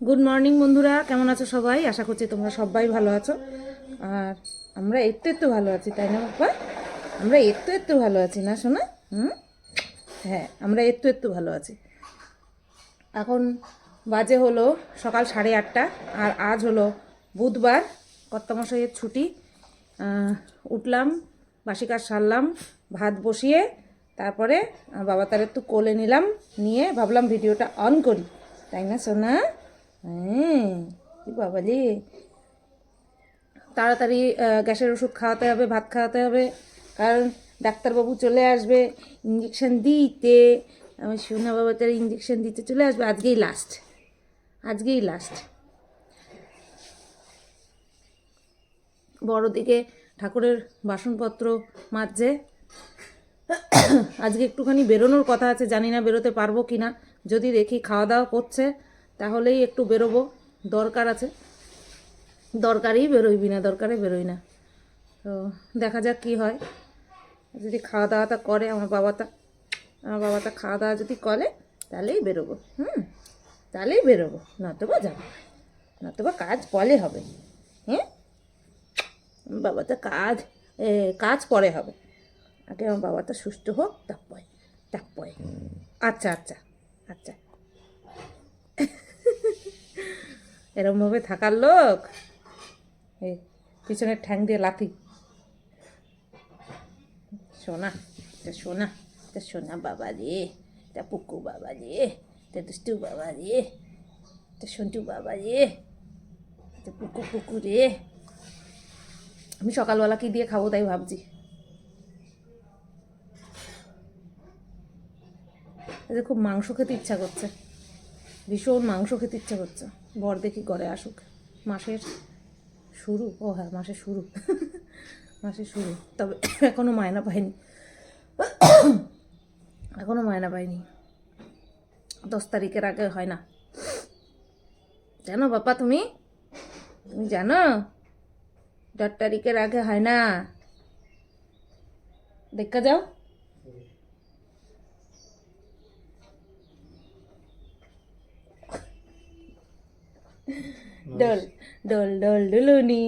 Good morning বন্ধুরা। কেমন আছো সবাই? আশা করছি তোমরা সবাই ভালো আছো। আর আমরা একটু একটু ভালো আছি, তাই না বাপ্পা? আমরা একটু একটু ভালো আছি, না শোনা হুম? হ্যাঁ আমরা একটু একটু ভালো আছি। এখন বাজে হলো সকাল সাড়ে আটটা, আর আজ হলো বুধবার। কর্তামশাইয়ের ছুটি। উঠলাম, বাসি কাজ সারলাম, ভাত বসিয়ে, তারপরে বাবা তার একটু কোলে নিলাম, নিয়ে ভাবলাম ভিডিওটা অন করি। তাই না সোনা? হ্যাঁ কি বাবা তাড়াতাড়ি গ্যাসের ওষুধ খাওয়াতে হবে, ভাত খাওয়াতে হবে, কারণ ডাক্তারবাবু চলে আসবে ইঞ্জেকশন দিতে। আমার সোনা বাবা তার ইঞ্জেকশন দিতে চলে আসবে, আজকেই লাস্ট আজকেই লাস্ট বড় দিকে ঠাকুরের বাসনপত্র মাজছে। আজকে একটুখানি বেরোনোর কথা আছে, জানি না বেরোতে পারব কি না যদি দেখি খাওয়া দাওয়া করছে তাহলেই একটু বেরোবো। দরকার আছে। দরকারেই বেরোই বিনা, দরকারে বেরোই না। তো দেখা যাক কি হয়। যদি খাওয়া দাওয়াটা করে আমার বাবাটা আমার বাবাটা খাওয়া দাওয়া যদি করে, তাহলেই বেরোবো। হুম, তাহলেই বেরোবো। নতুবা যাব। নতুবা কাজ পলে হবে। হ্যাঁ বাবাটা কাজ কাজ পরে হবে। আগে আমার বাবাটা সুস্থ হোক, তারপরে তারপরে। আচ্ছা আচ্ছা আচ্ছা। এরমভাবে থাকার লোক। এই, পিছনের ঠ্যাং দিয়ে লাথি সোনা, এটা সোনা এটা সোনা বাবা রে এটা পুকু বাবা রে এটা দুষ্টু বাবা রে এটা সন্টু বাবা রে এটা পুকু পুকু রে। আমি সকালবেলা কি দিয়ে খাব তাই ভাবছি। খুব মাংস খেতে ইচ্ছা করছে। ভীষণ মাংস খেতে ইচ্ছা করছে। বর দেখি ঘরে আসুক। মাসের শুরু? ও হ্যাঁ মাসের শুরু। মাসের শুরু। তবে এখনও মায়না পাইনি এখনও মায়না পাইনি দশ তারিখের আগে হয় না। জানো বাবা তুমি? তুমি জানো? দশ তারিখের আগে হয় না। দেখা যাও। ডোল ডোল ডোল ডুলুনি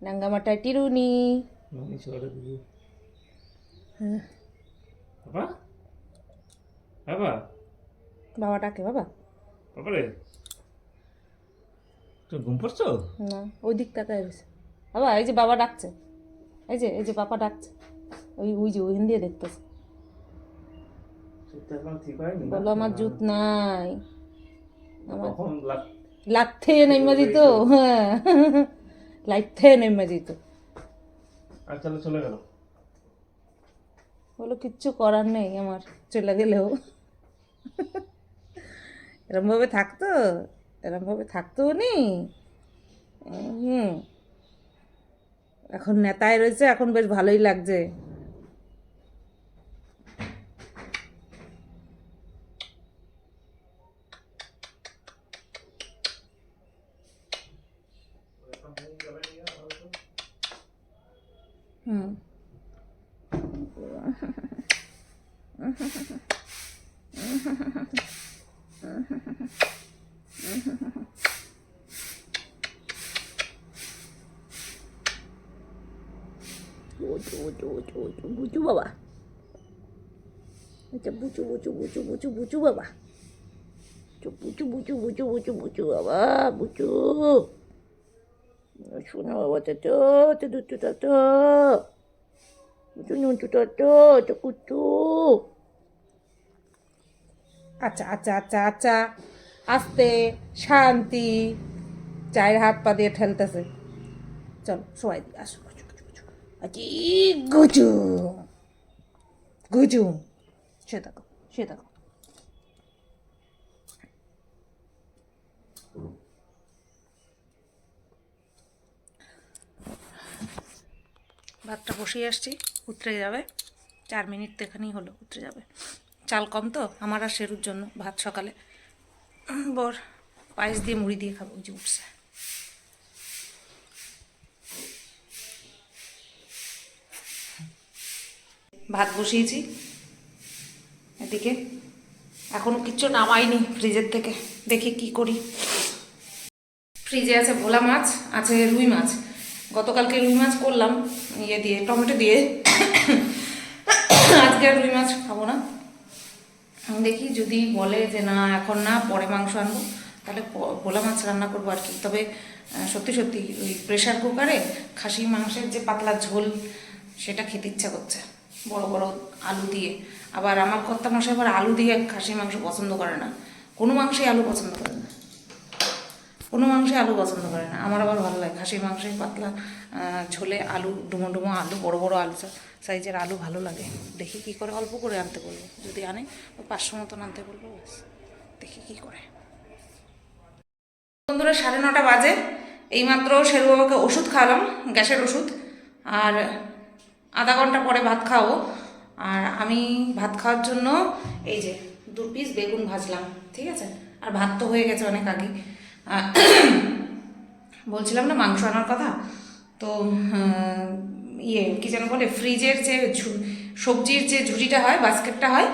নাঙ্গামাটা টিরুনি? বাবা ডাকে বাবা Apa? Deh? Tuh gumpur tuh. না ওই দিক তাকায় রয়েছে বাবা এই যে বাবা ডাকছে এই যে এই যে বাবা ডাকছে ওই ওই যে ওইখান দিয়ে দেখতেছে. বলো আমার জুত নাই আমার Lak. লাথে নেমে দিত হ্যাঁ। লাইথে নেমে দিত আর চলে চলে গেল? বলো কিচ্ছু করার নেই আমার চলে গেলেও। এরমভাবে থাকতো? এরমভাবে থাকতো নি? হুম। এখন নেতায় রয়েছে এখন বেশ ভালোই লাগছে হুম বুচু বুচু বুচু বুচু বুচু বাবা আচ্ছা বুচু বুচু বুচু বুচু বুচু বাবা চুপ বুচু বুচু বুচু বুচু বুচু বাবা বুচু শোনা বাবা তো তো তো দুটো তো তো বুচু নুচু তো তো তো কুচু আচ্ছা আচ্ছা আচ্ছা আচ্ছা। আস্তে, শান্তি। চায়ের হাত পা দিয়ে ঠেলতেছে। চলো, সবাই দিকে আসো। গুজু গুজু গুজু। সে থাকো সে থাকো ভাতটা বসিয়ে আসছি, উতরে যাবে। চার মিনিট তো এখানেই হলো, উতরে যাবে। চাল কম তো, আমার আর শেরুর জন্য ভাত সকালে। বর পায়েস দিয়ে মুড়ি দিয়ে খাব যে উঠছে। ভাত বসিয়েছি। এদিকে এখনও কিচ্ছু নামাইনি ফ্রিজের থেকে, দেখি কি করি। ফ্রিজে আছে ভোলা মাছ, আছে রুই মাছ। গতকালকে রুই মাছ করলাম ইয়ে দিয়ে, টমেটো দিয়ে। আজকে আর রুই মাছ খাব না। দেখি যদি বলে যে না, এখন না, পরে মাংস আনব, তাহলে পোলা মাছ রান্না করব আর কি। তবে সত্যি সত্যি ওই প্রেশার কুকারে খাসি মাংসের যে পাতলা ঝোল, সেটা খেতে ইচ্ছা করছে। বড় বড় আলু দিয়ে। আবার আমার কর্তা মশাই আবার আলু দিয়ে খাসি মাংস পছন্দ করে না। কোনো মাংসই আলু পছন্দ করে না। কোনো মাংসে আলু পছন্দ করে না। আমার আবার ভালো লাগে। খাসির মাংসে পাতলা ঝোলে আলু, ডুমো ডুমো আলু, বড় বড় আলু সাইজের আলু ভালো লাগে। দেখি কি করে, অল্প করে আনতে বলব। যদি আনে পাঁচশো মতন আনতে বলব, ব্যাস। দেখি কি করে। বন্ধুরা, সাড়ে নটা বাজে। এইমাত্র শেরু বাবাকে ওষুধ খাওয়ালাম, গ্যাসের ওষুধ। আর আধা ঘণ্টা পরে ভাত খাওয়াবো আর আমি ভাত খাওয়ার জন্য, এই যে, দু পিস বেগুন ভাজলাম, ঠিক আছে? আর ভাত তো হয়ে গেছে অনেক আগে বলছিলাম না, মাংস আনার কথা? তো ইয়ে কী যেন বলে, ফ্রিজের যে সবজির যে ঝুড়িটা হয়, বাস্কেটটা হয়,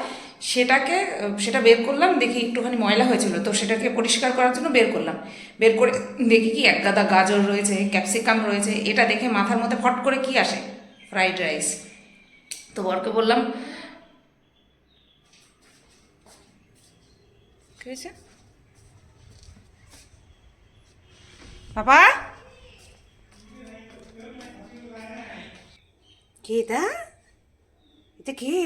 সেটাকে, সেটা বের করলাম, দেখি একটুখানি ময়লা হয়েছিল, তো সেটাকে পরিষ্কার করার জন্য বের করলাম। বের করে, দেখি কি, এক গাদা গাজর রয়েছে, ক্যাপসিকাম রয়েছে, এটা দেখে মাথার মধ্যে ফট করে কি আসে? Fried rice. তো বরকে বললাম ঠিক হয়েছে? বাবা? কে এটা? এটা কে?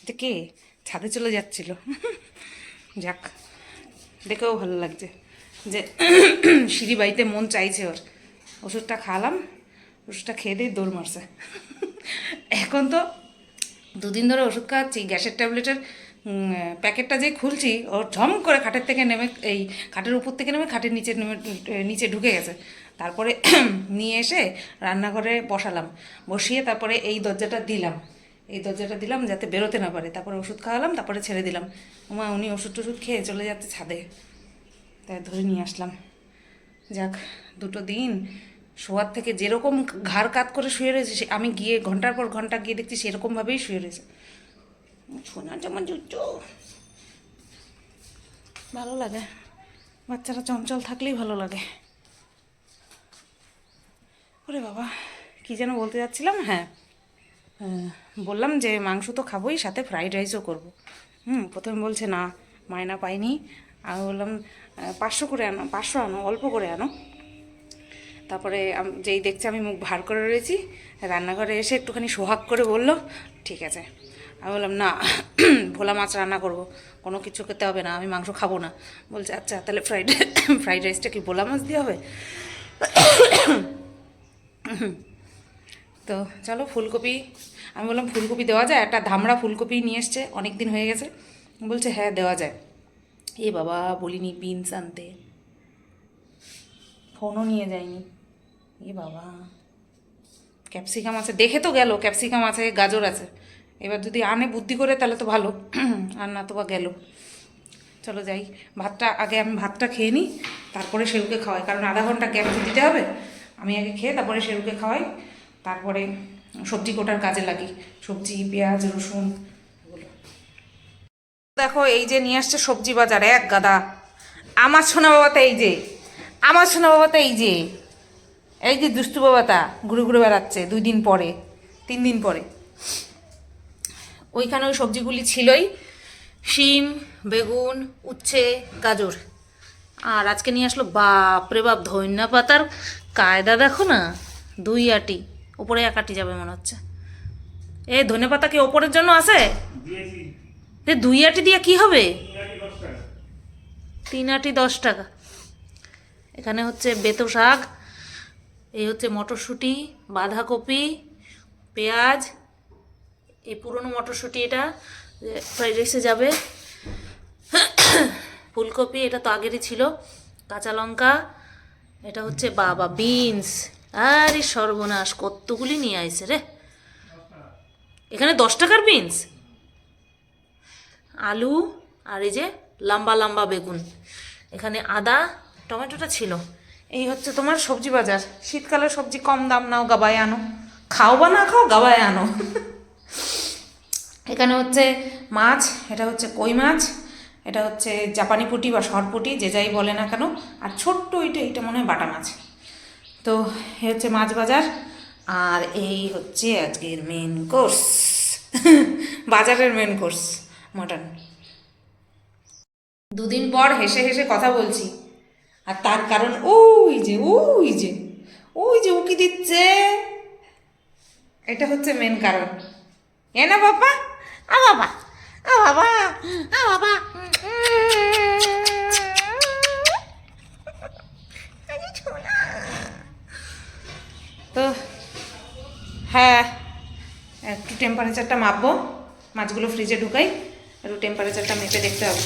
এটা কে? ছাদে চলে যাচ্ছিল। যাক, দেখেও ভালো লাগছে যে সিঁড়ি বাড়িতে মন চাইছে ওর। ওষুধটা খাওয়ালাম ওষুধটা খেয়ে দিয়ে দৌড় মারছে। এখন তো দুদিন ধরে ওষুধ খাওয়াচ্ছি, গ্যাসের ট্যাবলেটের প্যাকেটটা যে খুলছি ও ঝম করে খাটের থেকে নেমে, এই খাটের উপর থেকে নেমে খাটের নিচে নেমে নিচে ঢুকে গেছে। তারপরে নিয়ে এসে রান্নাঘরে বসালাম। বসিয়ে তারপরে এই দরজাটা দিলাম। এই দরজাটা দিলাম যাতে বেরোতে না পারে। তারপরে ওষুধ খাওয়ালাম, তারপরে ছেড়ে দিলাম। মা উনি ওষুধ টষুধ খেয়ে চলে যাচ্ছে ছাদে। তাই ধরে নিয়ে আসলাম। যাক, দুটো দিন শোয়ার থেকে যেরকম ঘাড় কাত করে শুয়ে রয়েছে আমি গিয়ে ঘণ্টার পর ঘণ্টা গিয়ে দেখছি সেরকমভাবেই শুয়ে রয়েছে। জুচ্চ ভালো লাগে। বাচ্চারা চঞ্চল থাকলেই ভালো লাগে। ওরে বাবা, কি যেন বলতে যাচ্ছিলাম? হ্যাঁ। বললাম যে মাংস তো খাবোই, সাথে ফ্রাইড রাইসও করব। হুম, প্রথমে বলছে, না, মায়না পাইনি আমি বললাম পাঁচশো করে আনো, পাঁচশো আনো, অল্প করে আনো। তারপরে যেই দেখছে আমি মুখ ভার করে রয়েছি, রান্নাঘরে এসে একটুখানি সোহাগ করে বলল, ঠিক আছে। আমি বললাম, না, ভোলা মাছ রান্না করব। কোনো কিছু খেতে হবে না, আমি মাংস খাব না। বলছে আচ্ছা তাহলে ফ্রাইড ফ্রাইড রাইসটা কি ভোলা মাছ দিয়ে হবে? তো চলো ফুলকপি, আমি বললাম, ফুলকপি দেওয়া যায়? একটা ধামড়া ফুলকপি নিয়ে এসছে অনেক দিন হয়ে গেছে। বলছে হ্যাঁ দেওয়া যায়। এ বাবা, বলিনি বিনস আনতে। ফোনও নিয়ে যায়নি। এ বাবা ক্যাপসিকাম আছে, দেখে তো গেল ক্যাপসিকাম আছে, গাজর আছে। এবার যদি আনে বুদ্ধি করে, তাহলে তো ভালো। আর না তো বা গেল। চলো যাই। ভাতটা, আগে আমি ভাতটা খেয়ে নিই, তারপরে সেরুকে খাওয়াই। কারণ আধা ঘণ্টা গ্যাপ তো দিতে হবে, আমি আগে খেয়ে তারপরে সেরুকে খাওয়াই। তারপরে সবজি কোটার কাজে লাগি। সবজি, পেঁয়াজ, রসুন। দেখো, এই যে নিয়ে আসছে সবজি বাজার, এক গাদা। আমার সোনা বাবাতে এই যে। আমার সোনা বাবাতে এই যে। এই যে দুষ্টু বাবাটা ঘুরে ঘুরে বেড়াচ্ছে দুই দিন পরে, তিন দিন পরে। ওইখানে ওই সবজিগুলি ছিলই। শিম বেগুন উচ্ছে গাজর। আর আজকে নিয়ে আসলো বাপরে বাপ ধন্যা পাতার কায়দা দেখো না? দুই আটি ওপরে এক আটি যাবে মনে হচ্ছে। এ ধনে পাতা কি ওপরের জন্য আছে? দুই আটি দিয়ে কি হবে? তিন আটি দশ টাকা। এখানে হচ্ছে বেতো শাক এই হচ্ছে মটরশুঁটি বাঁধাকপি পেঁয়াজ এই পুরনো মটরশুঁটি এটা ফ্রাইড রাইসে যাবে। ফুলকপি, এটা তো আগেরই ছিল। কাঁচা লঙ্কা, এটা হচ্ছে বাবা, বিনস। আরে সর্বনাশ, কতগুলি নিয়ে আইছে রে। এখানে দশ টাকার বিনস? আলু আর এই যে লম্বা লম্বা বেগুন। এখানে আদা, টমেটোটা ছিল। এই হচ্ছে তোমার সবজি বাজার। শীতকালে সবজি কম দাম নাও, গাবায় আনো। খাও বা না খাও, গাবায় আনো। এখানে হচ্ছে মাছ, এটা হচ্ছে কই মাছ, এটা হচ্ছে জাপানি পুটি বা সরপুটি যে যাই বলে না কেন, আর ছোট্ট এটা এটা মনে হয় বাটা মাছ। তো এ হচ্ছে মাছ বাজার, আর এই হচ্ছে আজকের মেন কোর্স বাজারের মেন কোর্স মটন দুদিন পর হেসে হেসে কথা বলছি, আর তার কারণ ওই যে ওই যে ওই যে উকি দিচ্ছে। এটা হচ্ছে মেন কারণ। এ না বাবা তো হ্যাঁ একটু টেম্পারেচারটা মাপবো, মাছগুলো ফ্রিজে ঢুকাই, একটু টেম্পারেচারটা মেপে দেখতে হবে।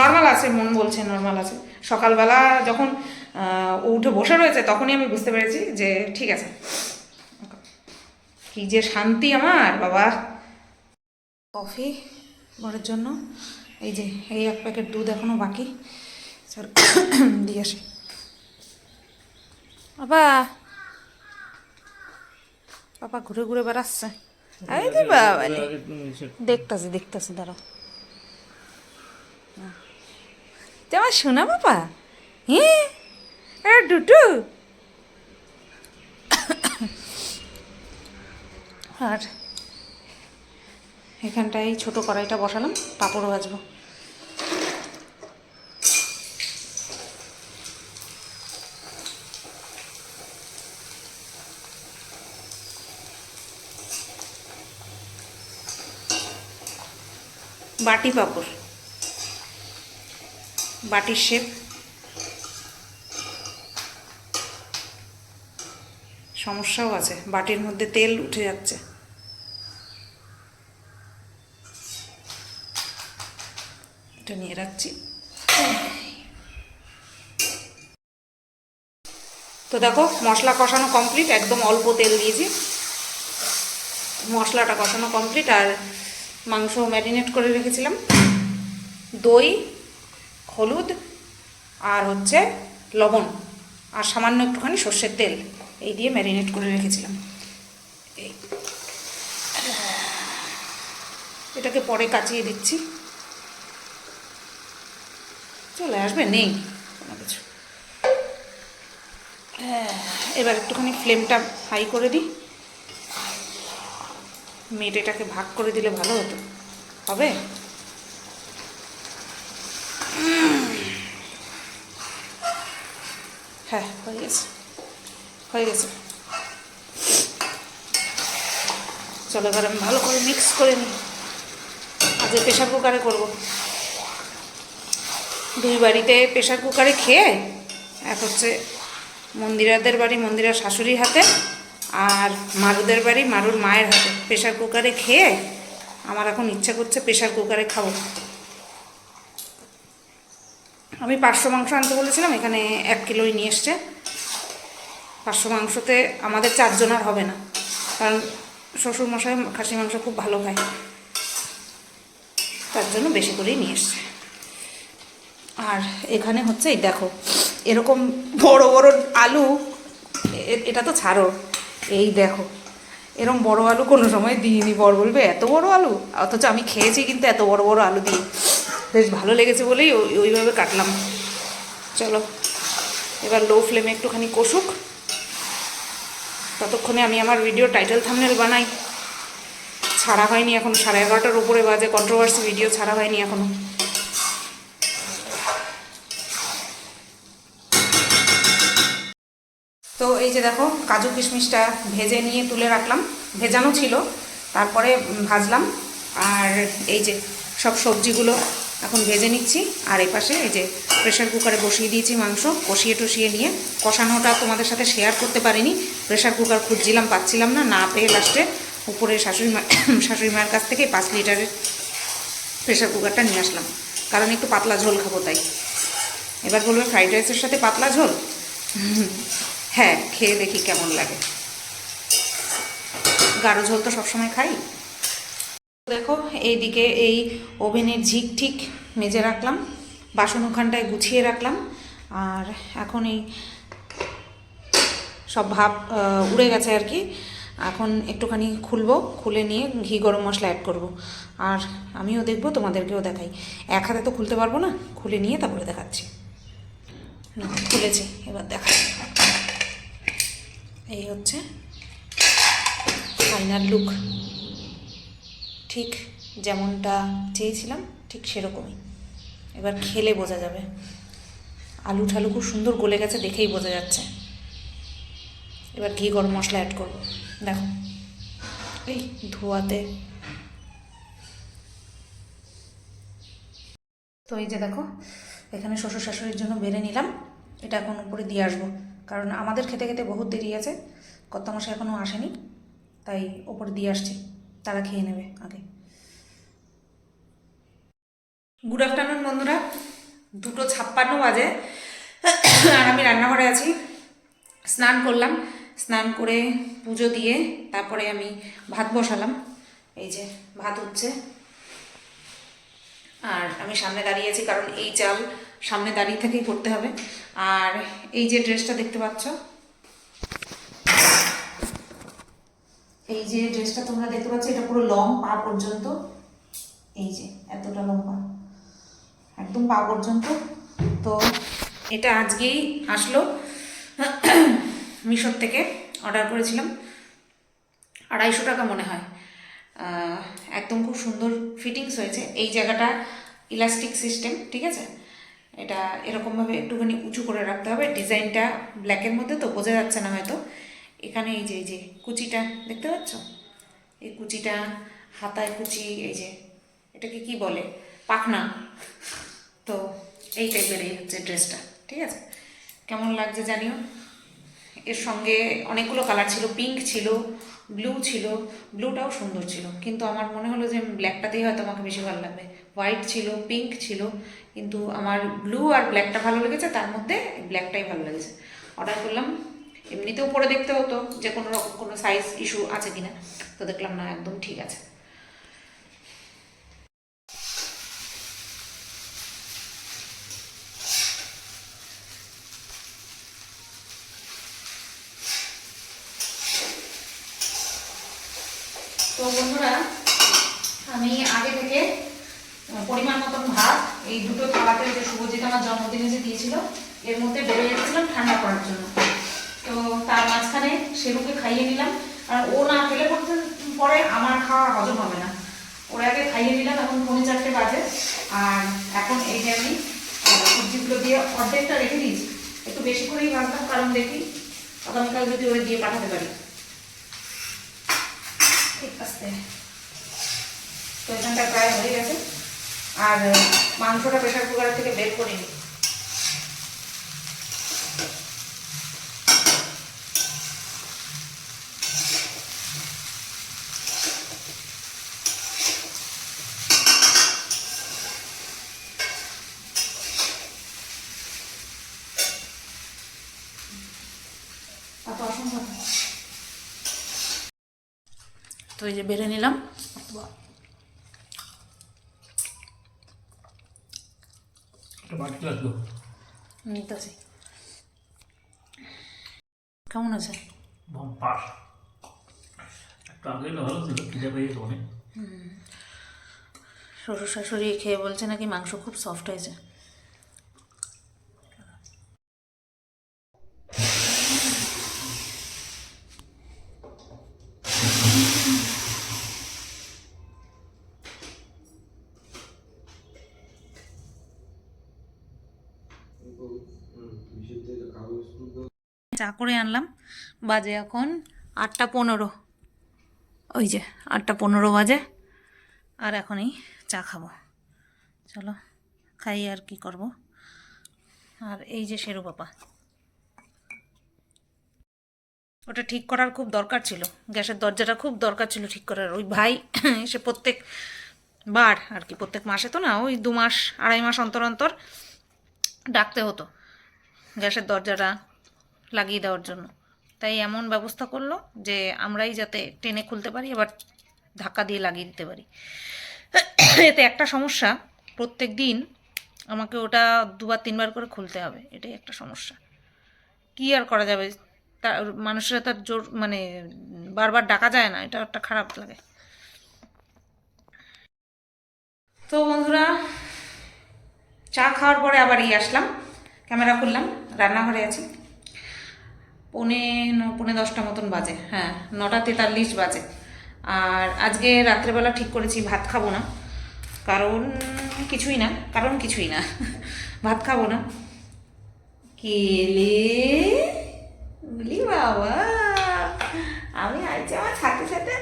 নর্মাল আছে, মন বলছে নর্মাল আছে। সকালবেলা যখন ও উঠে বসে রয়েছে, তখনই আমি বুঝতে পেরেছি যে ঠিক আছে। কি যে শান্তি আমার, বাবা। কফি বরের জন্য। এই যে, এই এক প্যাকেট দুধ এখনও বাকি। চল দিয়ে আসি। বাবা! বাবা ঘুরে ঘুরে বেড়াচ্ছে। এই যে বাবা দেখতাছি দেখতাছি, দাঁড়াও। তোমার শোনা বাবা? হ্যাঁ ডুটু আর এখানটায় এই ছোটো কড়াইটা বসালাম পাঁপড় ভাজবো। বাটি পাঁপড়। বাটির শেপ। সমস্যাও আছে, বাটির মধ্যে তেল উঠে যাচ্ছে। এটা নিয়ে রাখছি। তো দেখো, মশলা কষানো কমপ্লিট একদম অল্প তেল দিয়েছি। মশলাটা কষানো কমপ্লিট আর মাংস ম্যারিনেট করে রেখেছিলাম। দই, হলুদ আর হচ্ছে লবণ আর সামান্য একটুখানি সর্ষের তেল এই দিয়ে ম্যারিনেট করে রেখেছিলাম। এই। এটাকে পরে কাচিয়ে দিচ্ছি। চলে আসবে? নেই। কোনো কিছু। হ্যাঁ, এবার একটুখানি ফ্লেমটা হাই করে দিই। মেটেটাকে ভাগ করে দিলে ভালো হতো। হবে? হ্যাঁ হয়ে গেছে। হয়ে গেছে। চলো এবার আমি ভালো করে মিক্স করে নিই। আজকে প্রেশার কুকারে করব। দুই বাড়িতে প্রেশার কুকারে খেয়ে, এক হচ্ছে মন্দিরাদের বাড়ি মন্দিরার শাশুড়ির হাতে, আর মারুদের বাড়ি, মারুর মায়ের হাতে। প্রেশার কুকারে খেয়ে আমার এখন ইচ্ছা করছে প্রেশার কুকারে খাব। আমি পাঁচশো মাংস আনতে বলেছিলাম, এখানে এক কিলোই নিয়ে এসছে। পাঁচশো মাংসতে আমাদের চারজনের হবে না, কারণ শ্বশুরমশাই খাসি মাংস খুব ভালো খায়। তার জন্য বেশি করেই নিয়ে এসছে। আর এখানে হচ্ছে, এই দেখো, এরকম বড় বড় আলু এটা তো ছাড়ো। এই দেখো এরকম বড় আলু কোনো সময় দিইনি বড় বলবে, এত বড় আলু? অথচ আমি খেয়েছি কিন্তু এত বড় বড় আলু দিই বেশ ভালো লেগেছে বলেই ওই- ওইভাবে কাটলাম। চলো, এবার লো ফ্লেমে একটুখানি কষুক। ততক্ষণে আমি আমার ভিডিও টাইটেল থামনেল বানাই। ছাড়া হয়নি এখন, সাড়ে এগারোটার উপরে বাজে কন্ট্রোভার্সি ভিডিও ছাড়া হয়নি এখনও। তো এই যে দেখো, কাজু কিশমিশটা ভেজে নিয়ে তুলে রাখলাম। ভেজানো ছিল, তারপরে ভাজলাম। আর এই যে সব সবজিগুলো এখন ভেজে নিচ্ছি। আর এই পাশে এই যে প্রেশার কুকারে বসিয়ে দিয়েছি মাংস, কষিয়ে টসিয়ে নিয়ে। কষানোটা তোমাদের সাথে শেয়ার করতে পারিনি। প্রেশার কুকার খুঁজছিলাম, পাচ্ছিলাম না। না পেয়ে লাস্টে উপরে শাশুড়ি মা, শাশুড়ি মায়ের কাছ থেকে পাঁচ লিটারের প্রেশার কুকারটা নিয়ে আসলাম। কারণ একটু পাতলা ঝোল খাব তাই। এবার বলবে ফ্রাইড রাইসের সাথে পাতলা ঝোল? হ্যাঁ খেয়ে দেখি কেমন লাগে। গাঢ় ঝোল তো সবসময় খাই। দেখো, এইদিকে এই ওভেনের ঝিক ঠিক মেজে রাখলাম, বাসন ওখানটায় গুছিয়ে রাখলাম, আর এখন এই সব ভাব উড়ে গেছে আর কি। এখন একটুখানি খুলবো, খুলে নিয়ে ঘি গরম মশলা অ্যাড করব। আর আমিও দেখব, তোমাদেরকেও দেখাই। এক হাতে তো খুলতে পারব না, খুলে নিয়ে তারপরে দেখাচ্ছি। খুলেছি, এবার দেখা এই হচ্ছে ফাইনাল লুক ঠিক যেমনটা চেয়েছিলাম, ঠিক সেরকমই। এবার খেলে বোঝা যাবে। আলু ঠালু খুব সুন্দর গলে গেছে, দেখেই বোঝা যাচ্ছে। এবার ঘি গরম মশলা অ্যাড করব। দেখো, এই ধোয়াতে। তো এই যে দেখো, এখানে শ্বশুর শাশুড়ির জন্য বেড়ে নিলাম। এটা এখন উপরে দিয়ে আসব। কারণ আমাদের খেতে খেতে বহুত দেরি আছে। কত মাসে এখনও আসেনি, তাই ওপরে দিয়ে আসছি। তারা খেয়ে নেবে আগে। গুড আফটারনুন বন্ধুরা। দুটো ছাপ্পান্ন বাজে। আর আমি রান্নাঘরে আছি। স্নান করলাম। স্নান করে পুজো দিয়ে তারপরে আমি ভাত বসালাম। এই যে ভাত হচ্ছে আর আমি সামনে দাঁড়িয়ে আছি কারণ এই চাল সামনে দাঁড়িয়ে থেকেই করতে হবে। আর এই যে ড্রেসটা দেখতে পাচ্ছ, এই যে ড্রেসটা তোমরা দেখতে পাচ্ছ, এটা পুরো লং পা পর্যন্ত। এই যে এতটা লম্বা একদম পা পর্যন্ত। তো এটা আজকেই আসলো। মিশোর থেকে অর্ডার করেছিলাম। আড়াইশো টাকা মনে হয়। একদম খুব সুন্দর ফিটিংস হয়েছে। এই জায়গাটা ইলাস্টিক সিস্টেম, ঠিক আছে? এটা এরকমভাবে একটুখানি উঁচু করে রাখতে হবে। ডিজাইনটা ব্ল্যাকের মধ্যে তো, বোঝা যাচ্ছে না হয়তো। এখানে এই যে এই যে, কুচিটা, দেখতে পাচ্ছ? এই কুচিটা, হাতায় কুচি, এই যে, এটাকে কি বলে? পাখনা। তো এই টাইপের এই হচ্ছে ড্রেসটা ঠিক আছে? কেমন লাগছে জানিও? এর সঙ্গে অনেকগুলো কালার ছিল পিঙ্ক ছিল ব্লু ছিল ব্লুটাও সুন্দর ছিল। কিন্তু আমার মনে হলো যে ব্ল্যাকটাতেই হয়তো আমাকে বেশি ভালো লাগবে। হোয়াইট ছিল পিঙ্ক ছিল, কিন্তু আমার ব্লু আর ব্ল্যাকটা ভালো লেগেছে, তার মধ্যে ব্ল্যাকটাই ভালো লেগেছে। অর্ডার করলাম, এমনিতেও পরে দেখতে হতো যে কোনো রকম কোনো সাইজ ইস্যু আছে কিনা। তো দেখলাম না, একদম ঠিক আছে তো বন্ধুরা আমি আগে থেকে আহ, পরিমাণ মতন ভাত এই দুটো থালাতে ওই যে শুভজিৎ আমার জন্মদিনে যে দিয়েছিল এর মধ্যে বেড়ে রেখেছিলাম ঠান্ডা করার জন্য। তো তার মাঝখানে সেরুকে খাইয়ে নিলাম। আর ও না খেলে পড়তে পরে আমার খাওয়া হজম হবে না। ওরা আগে খাইয়ে নিলাম, এখন পৌনে চারটে বাজে। আর এখন এই যে আমি সবজিগুলো দিয়ে অর্ধেকটা রেখে দিয়েছি। একটু বেশি করেই ভাজতাম কারণ দেখি আগামীকাল যদি ওরা দিয়ে পাঠাতে পারি। ঠিক আছে। তো এখানটা প্রায় হয়ে গেছে। আর মাংসটা প্রেশার কুকার থেকে বের করে নিই এত অসম্ভব এই যে বেড়ে নিলাম। কেমন আছে? শ্বশুর শাশুড়ি খেয়ে বলছে নাকি মাংস খুব সফট হয়েছে। চা করে আনলাম। বাজে এখন আটটা পনেরো। ওই যে আটটা পনেরো বাজে। আর এখনই চা খাব। চলো, খাই আর কি করব। আর এই যে শেরু বাবা ওটা ঠিক করার খুব দরকার ছিল। গ্যাসের দরজাটা খুব দরকার ছিল ঠিক করার। ওই ভাই এসে প্রত্যেক বার আর কি, প্রত্যেক মাসে তো না, ওই দু মাস, আড়াই মাস অন্তর অন্তর ডাকতে হতো। গ্যাসের দরজাটা লাগিয়ে দেওয়ার জন্য। তাই এমন ব্যবস্থা করল যে আমরাই যাতে টেনে খুলতে পারি এবার ধাক্কা দিয়ে লাগিয়ে দিতে পারি। এতে একটা সমস্যা, প্রত্যেক দিন আমাকে ওটা দুবার, তিনবার করে খুলতে হবে, এটাই একটা সমস্যা। কি আর করা যাবে? তার মানুষেরা তার জোর মানে বারবার ডাকা যায় না, এটা একটা খারাপ লাগে। তো বন্ধুরা, চা খাওয়ার পরে আবার এই আসলাম। ক্যামেরা খুললাম রান্নাঘরে আছি পৌনে পৌনে দশটা মতন বাজে হ্যাঁ নটা তেতাল্লিশ বাজে আর আজকে রাত্রেবেলা ঠিক করেছি ভাত খাব না কারণ কিছুই না কারণ কিছুই না ভাত খাব না কেলে বলি বাবা আমি আইছি আমার সাথে সাথে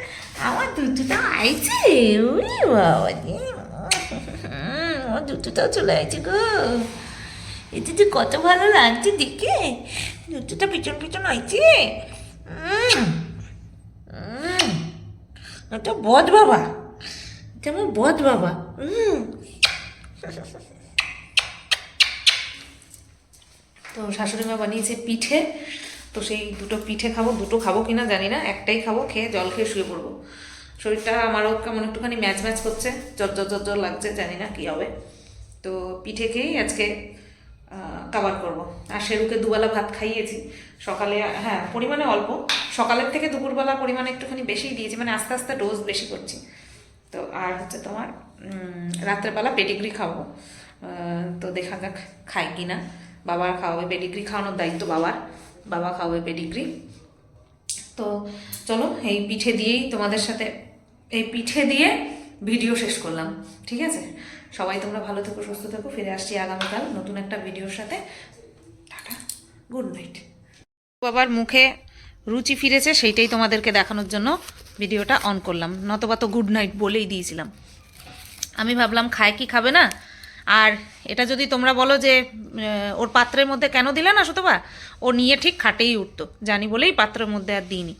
আমার দুধটা আইছে উলি বাবা। আমার দুধটাও চলে আইছে গো এতে যে কত ভালো লাগছে দেখে? দুধটা পিছন পিছন উম, এটা বদ বাবা। আমার বদ বাবা। তো শাশুড়ি মা বানিয়েছে পিঠে। তো সেই দুটো পিঠে খাব দুটো খাব কিনা জানি না একটাই খাব খেয়ে জল খেয়ে শুয়ে পড়ব। শরীরটা আমারও কেমন একটুখানি ম্যাচ ম্যাচ করছে জ্বর জ্বর জ্বর লাগছে জানি না কী হবে। তো পিঠে খেয়েই আজকে কাবার করব। আর শেরুকে দুবেলা ভাত খাইয়েছি। সকালে হ্যাঁ পরিমাণে অল্প। সকালের থেকে দুপুরবেলা পরিমাণে একটুখানি বেশিই দিয়েছি মানে আস্তে আস্তে ডোজ বেশি করছি। তো আর হচ্ছে তোমার রাত্রেবেলা পেডিগ্রি খাব। তো দেখা যাক খাই কি না বাবার খাওয়াবে পেডিগ্রি খাওয়ানোর দায়িত্ব বাবার। বাবা খাওয়াবে পেডিগ্রি তো চলো, এই পিঠে দিয়েই তোমাদের সাথে, এই পিঠে দিয়ে ভিডিও শেষ করলাম। ঠিক আছে? সবাই তোমরা ভালো থেকো, সুস্থ থেকো, ফিরে আসছি আগামীকাল নতুন একটা ভিডিওর সাথে। Tata, good night. বাবার মুখে রুচি ফিরেছে, সেইটাই তোমাদেরকে দেখানোর জন্য ভিডিওটা অন করলাম। নতবা তো গুড নাইট বলেই দিয়েছিলাম। আমি ভাবলাম, খায় কি খাবে না? আর এটা যদি তোমরা বলো যে ওর পাত্রের মধ্যে কেন দিলে না সুতবা ও নিয়ে ঠিক খাটেই উঠতো। জানি বলেই পাত্রের মধ্যে আর দিইনি।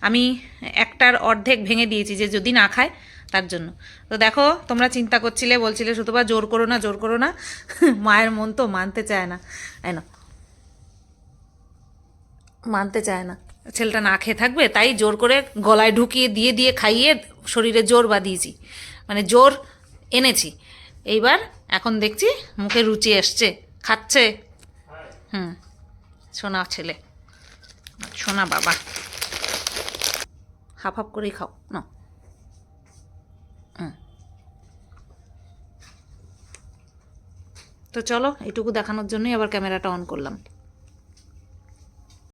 আমি একটার অর্ধেক ভেঙে দিয়েছি যে যদি না খায়, তার জন্য। তো দেখো, তোমরা চিন্তা করছিলে, বলছিলে সুতবা জোর করো না, জোর করো না। মায়ের মন তো মানতে চায় না। তাই না মানতে চায় না। ছেলেটা না খেয়ে থাকবে, তাই জোর করে গলায় ঢুকিয়ে, দিয়ে দিয়ে খাইয়ে শরীরে জোর বাঁধিয়েছি। মানে জোর এনেছি। এইবার এখন দেখছি মুখে রুচি এসছে। খাচ্ছে। হুম। সোনা ছেলে। সোনা বাবা। হাফ হাফ করেই খাও না তো চলো এটুকু দেখানোর জন্যই আবার ক্যামেরাটা অন করলাম।